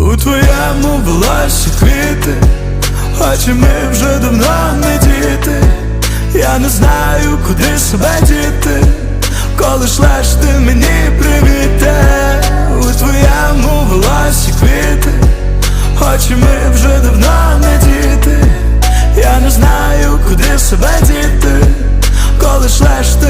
У твоєму блащі квіти, Очі ми вже давно не діти, я не знаю, куди себе діти, коли шлеш ти мені привіти, у твоєму власі квіти, Очі ми вже давно не діти, я не знаю, куди себе діти, коли шлеш ти.